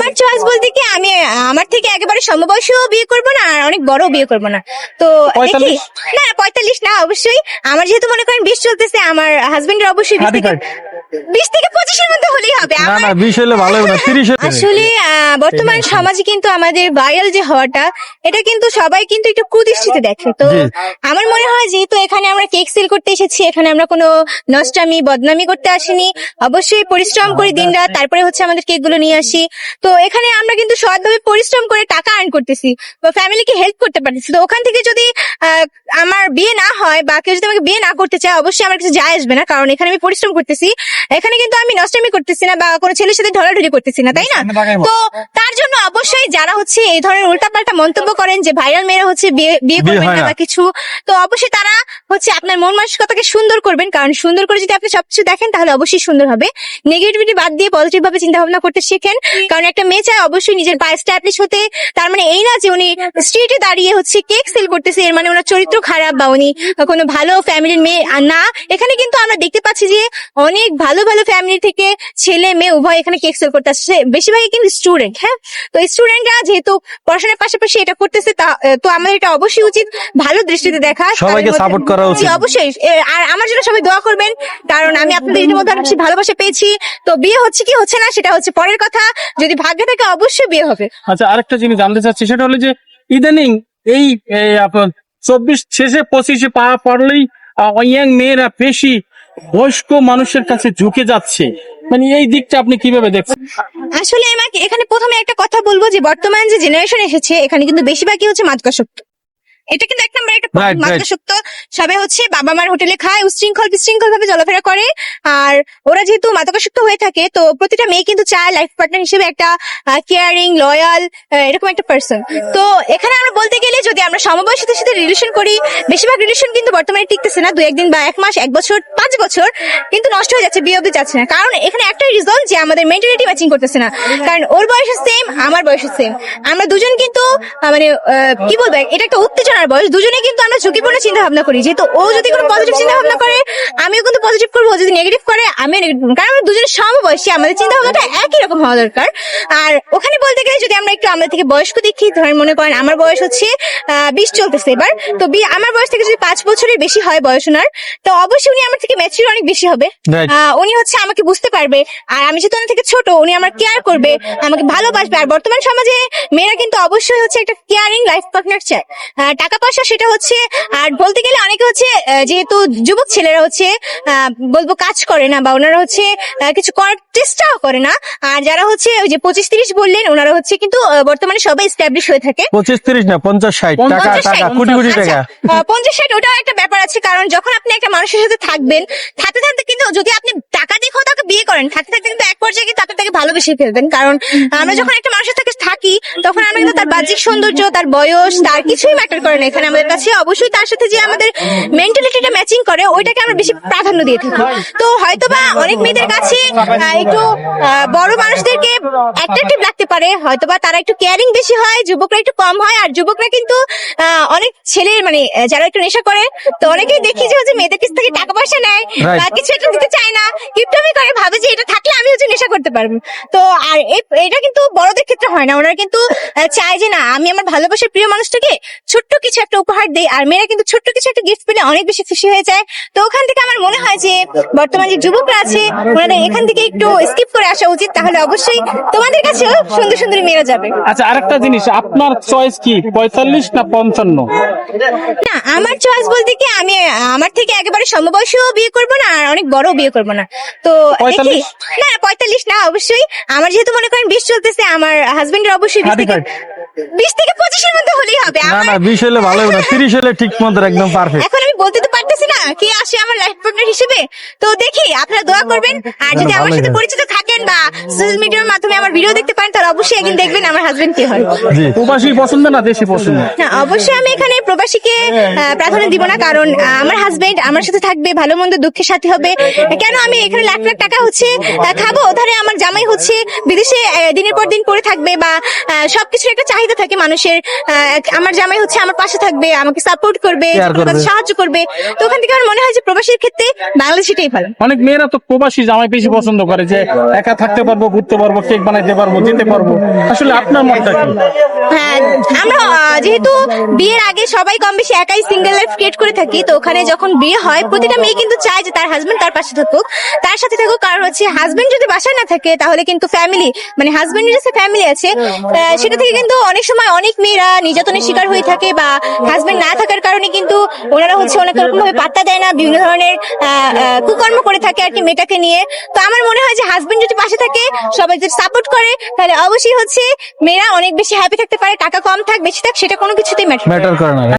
আমার চয়েস বলতে কি আমি আমার থেকে একেবারে সমবয়সীও বিয়ে করব না আর অনেক বড় বিয়ে করব না। তো দেখি। না পঁয়তাল্লিশ না অবশ্যই। আমার যেহেতু মনে করেন বিশ চলতেছে আমার হাজবেন্ডের অবশ্যই বিশ থেকে 35 বিশ থেকে পঁচিশের মধ্যে হলেই হবে। না না বিশ হলে ভালো হবে না তিরিশ আসলে বর্তমান সমাজে কিন্তু আমাদের ভাইরাল যে হওয়াটা এটা কিন্তু সবাই কিন্তু একটু কুদৃষ্টিতে দেখে। তো আমার মনে হয় যেহেতু এখানে আমরা কেক সেল করতে এসেছি এখানে আমরা কোনো নষ্টামি বদনামি করতে আসিনি অবশ্যই পরিশ্রম করি দিন রাত তারপরে হচ্ছে আমাদের কেকগুলো নিয়ে আসি। তো এখানে আমরা কিন্তু সৎভাবে পরিশ্রম করে টাকা আর্ন করতেছি বা ফ্যামিলিকে হেল্প করতে পারতেছি। তো ওখান থেকে যদি আহ, আমার বিয়ে না হয় বা কেউ যদি আমাকে বিয়ে না করতে চায় অবশ্যই আমার কিছু যায় আসবে না কারণ এখানে আমি পরিশ্রম করতেছি। এখানে কিন্তু আমি নষ্টামি করতেছি না বা কোনো ছেলের সাথে ঢলাঢলি করতেছি না তাই না? তো তার জন্য অবশ্যই যারা হচ্ছে এই ধরনের উল্টাপাল্টা মন্তব্য করেন যে ভাইরাল মেয়েরা হচ্ছে বিয়ে করবেন না। বা কিছু তো অবশ্যই তারা হচ্ছে আপনার মন মানসিকতাকে সুন্দর করবেন। কারণ সুন্দর করে যদি আপনি সবকিছু দেখেন তাহলে অবশ্যই সুন্দর হবে। নেগেটিভিটি বাদ দিয়ে পজিটিভ ভাবে চিন্তা ভাবনা করতে শেখেন। কারণ একটা মেয়ে চায় অবশ্যই নিজের পায়ে স্ট্যাবলিশ হতে। তার মানে এই না যে উনি স্ট্রিটে দাঁড়িয়ে হচ্ছে কেক সেল করতেছে এর মানে ওনার চরিত্র খারাপ বা উনি কোনো ভালো ফ্যামিলির মেয়ে আর না। এখানে কিন্তু আমরা দেখতে পাচ্ছি যে অনেক ভালো ভালো ফ্যামিলি থেকে ছেলে মেয়ে উভয় এখানে কেক সেল করতে আসছে। বেশিরভাগই কিন্তু স্টুডেন্ট হ্যাঁ? তো স্টুডেন্টরা যেহেতু পড়াশোনার পাশাপাশি এটা করতেছে তা তো আমাদের এটা অবশ্যই উচিত ভালো দৃষ্টিতে দেখা। সবাইকে support করা উচিত। অবশ্যই। আর আমার জন্য সবাই দোয়া করবেন কারণ আমি আপনাদের এর মধ্যে অনেক ভালোবাসা পেয়েছি। তো বিয়ে হচ্ছে কি হচ্ছে না সেটা হচ্ছে পরের কথা। যদি ভাগ্যে থাকে অবশ্যই বিয়ে হবে। আচ্ছা আরেকটা জিনিস জানতে চাচ্ছি সেটা হলো যে ইদানিং এই এই আপনার চব্বিশ শেষে পঁচিশে পা পড়লেই ইয়াং মেয়েরা বেশি বয়স্ক মানুষের কাছে ঝুঁকে যাচ্ছে। মানে এই দিকটা আপনি কীভাবে দেখছেন? আসলে আমাকে এখানে প্রথমে একটা কথা বলব যে বর্তমান যে জেনারেশন এসেছে, এখানে কিন্তু বেশিরভাগই হচ্ছে মাদকাসক্ত। এটা কিন্তু এক নম্বর একটা right. মাদকাসক্ত সবাই হচ্ছে বাবা মার হোটেলে খায় উশৃঙ্খল বিশৃঙ্খল ভাবে চলাফেরা করে। আর ওরা যেহেতু মাদকাসক্ত হয়ে থাকে তো প্রতিটা মেয়ে কিন্তু চায় লাইফ পার্টনার হিসেবে একটা কেয়ারিং লয়াল এরকম একটা পার্সন তো এখানে আমরা বলতে গেলে যদি আমরা সমবয়সীদের সাথে রিলেশন করি বেশিরভাগ রিলেশন কিন্তু বর্তমানে টিকতেছে না দু একদিন বা এক মাস এক বছর পাঁচ বছর কিন্তু নষ্ট হয়ে যাচ্ছে বিয়ে অব্দি যাচ্ছে না। কারণ এখানে একটাই রিজন যে আমাদের মেন্টালিটি ম্যাচিং করতেছে না। কারণ ওর বয়স সেম আমার বয়স সেম আমরা দুজন কিন্তু মানে কি বলব এটা একটা উত্তেজনার বয়স দুজনে কিন্তু আমরা ঝুঁকিপূর্ণ চিন্তা ভাবনা করি। যেহেতু ও যদি কোনো পজিটিভ চিন্তা ভাবনা করে আমিও কিন্তু পজিটিভ করব ও যদি নেগেটিভ করে আমিও নেগেটিভ কারণ আমরা দুজনে সমবয়সী আমাদের চিন্তা ভাবনাটা একই রকম হওয়া দরকার। আর ওখানে বলতে গেলে যদি আমরা একটু আমাদের থেকে বয়স্ক দেখি ধরেন মনে করেন আমার বয়স হচ্ছে বিশ চলতেছে এবার তো আমার বয়স থেকে যদি পাঁচ বছরের বেশি হয় বয়স ওনার তো অবশ্যই উনি আমার থেকে ম্যাচিউর অনেক বেশি হবে। উনি হচ্ছে আমাকে বুঝতে পারবে আর আমি যেহেতু ওনার থেকে ছোট উনি আমার কেয়ার করবে আমাকে ভালোবাসবে। আর বর্তমান সমাজে মেয়েরা কিন্তু অবশ্যই হচ্ছে একটা কেয়ারিং লাইফ পার্টনার চায়। টাকা পয়সা সেটা হচ্ছে আর বলতে গেলে অনেকে হচ্ছে যেহেতু যুবক ছেলেরা হচ্ছে বলব কাজ করে না বা ওনারা হচ্ছে কিছু করার চেষ্টাও করে না। আর যারা হচ্ছে ওই যে পঁচিশ তিরিশ বললেন ওনারা হচ্ছে কিন্তু বর্তমানে সবাই স্ট্যাবলিশ হয়ে থাকে। পঁচিশ তিরিশ না পঞ্চাশ ষাট টাকা টাকা কোটি কোটি আচ্ছা, টাকা। পঞ্চাশ ষাট ওটাও একটা ব্যাপার আছে কারণ যখন আপনি একটা মানুষের সাথে থাকবেন থাকতে থাকতে কিন্তু যদি আপনি টাকা দেখেও তাকে বিয়ে করেন থাকতে থাকতে কিন্তু এক পর্যায়ে কিন্তু আপনি তাকে ভালোবেসে ফেলবেন। কারণ আমরা যখন একটা মানুষের সাথে থাকি তখন আমরা কিন্তু তার বাহ্যিক সৌন্দর্য তার বয়স তার কিছুই ম্যাটার করে না এখানে আমাদের কাছে অবশ্যই তার সাথে যে আমাদের মেন্টালিটিটা ম্যাচিং করে ওইটাকে আমরা বেশি প্রাধান্য দিয়ে থাকি। তো হয়তোবা অনেক মেয়েদের কাছে একটু বড় মানুষদেরকে অ্যাট্রাকটিভ লাগতে পারে। হয়তোবা তারা একটু কেয়ারিং বেশি হয় যুবকরা একটু কম হয় আর যুবকরা কিন্তু অনেক ছেলে মানে যারা একটু নেশা করে তো অনেকেই দেখি যে হচ্ছে মেয়েদের কাছ থেকে টাকা পয়সা নেয় বা কিছু একটা দিতে চায় না কিপটামি করে ভাবে যে এটা থাকলে আমি হচ্ছে নেশা করতে পারব। তো আর এটা কিন্তু বড়দের ক্ষেত্রে হয় না। ওনারা কিন্তু চায় যে না আমি আমার ভালোবাসার প্রিয় মানুষটাকে ছোট্ট কিছু একটা উপহার দেই আর মেয়েরা কিন্তু ছোট্ট কিছু একটা গিফট পেলে অনেক বেশি খুশি হয়ে যায়। তো ওখান থেকে আমার মনে হয় যে বর্তমান যে যুবকরা আছে ওনারা এখান থেকে একটু স্কিপ করে আসা উচিত। তাহলে অবশ্যই তোমাদের কাছেও সুন্দর সুন্দর মেয়েরা যাবে। আচ্ছা আরেকটা জিনিস আপনার চয়েস কি পঁয়তাল্লিশ না পঞ্চান্ন? না আমার চয়েস বলতে কি আমি আমার থেকে একেবারে সমবয়সীও বিয়ে করব না আর অনেক বড় বিয়ে করব না। তো দেখি। না পঁয়তাল্লিশ না অবশ্যই। আমার যেহেতু মনে করেন বিশ চলতেছে আমার হাজবেন্ডের অবশ্যই বিশ থেকে 35? বিশ থেকে পঁচিশের মধ্যে হলেই হবে। আমার বিশ হলে ভালো হবে না তিরিশ হলে ঠিক মতো একদম পারফেক্ট এখন আমি বলতে তো পারতেছি না কে আসে আমার লাইফ পার্টনার হিসেবে। তো দেখি আপনারা দোয়া করবেন। আর যদি আমার সাথে পরিচিত থাকেন বা সোশ্যাল মিডিয়ার মাধ্যমে আমার ভিডিও দেখতে পারেন তাহলে অবশ্যই একদিন দেখবেন আমার হাজবেন্ড কে হয়। জি প্রবাসী পছন্দ না দেশি পছন্দ? না অবশ্যই আমি এখানে প্রবাসীকে প্রাধান্য দিব না কারণ আমার হাজবেন্ড আমার সাথে থাকবে ভালো মন্দ দুঃখের সাথে হবে। কেন আমি এখানে লাখ লাখ টাকা হচ্ছে খাব? ওধারে আমার জামাই হচ্ছে বিদেশে দিনের পর দিন পড়ে থাকবে বা সবকিছুর একটা চাহিদা থাকে মানুষের। আমার জামাই হচ্ছে আমার পাশে থাকবে আমাকে সাপোর্ট করবে। সাহায্য করবে। তো ওখান থেকে আমার মনে হয় যে প্রবাসীর ক্ষেত্রে বাংলাদেশিটাই ভালো। অনেক মেয়েরা তো প্রবাসী জামাই বেশি পছন্দ করে যে একা থাকতে পারব ঘুরতে পারব কেক বানাইতে পারব যেতে পারব। আসলে আপনার মতটা কি? হ্যাঁ আমরা যেহেতু বিয়ের আগে সবাই কম বেশি একাই সিঙ্গেল লাইফ ক্রিয়েট করে থাকি তো ওখানে যখন বিয়ে হয় প্রতিটা মেয়ে কিন্তু চায় যে তার হাজবেন্ড তার পাশে থাকুক। তার সাথে থাকুক কারণ হচ্ছে হাজবেন্ড যদি বাসায় না থাকে তাহলে কিন্তু ফ্যামিলি মানে হাজবেন্ডের যে ফ্যামিলি আছে সেটা থেকে কিন্তু অনেক সময় অনেক মেয়েরা নির্যাতনের শিকার হয়ে থাকে বা হাজবেন্ড না থাকার কারণে কিন্তু ওনারা হচ্ছে অনেক রকম ভাবে পাত্তা দেয় না, বিভিন্ন ধরনের কুকর্ম করে থাকে আর কি মেয়েটাকে নিয়ে। তো আমার মনে হয় যে হাজবেন্ড যদি পাশে থাকে, সবাই যদি সাপোর্ট করে, তাহলে অবশ্যই হচ্ছে মেয়েরা অনেক বেশি হ্যাপি থাকতে পারে, টাকা কম থাক, বেশি থাক, সেটা কোনো কিছুতেই ম্যাটার করে না।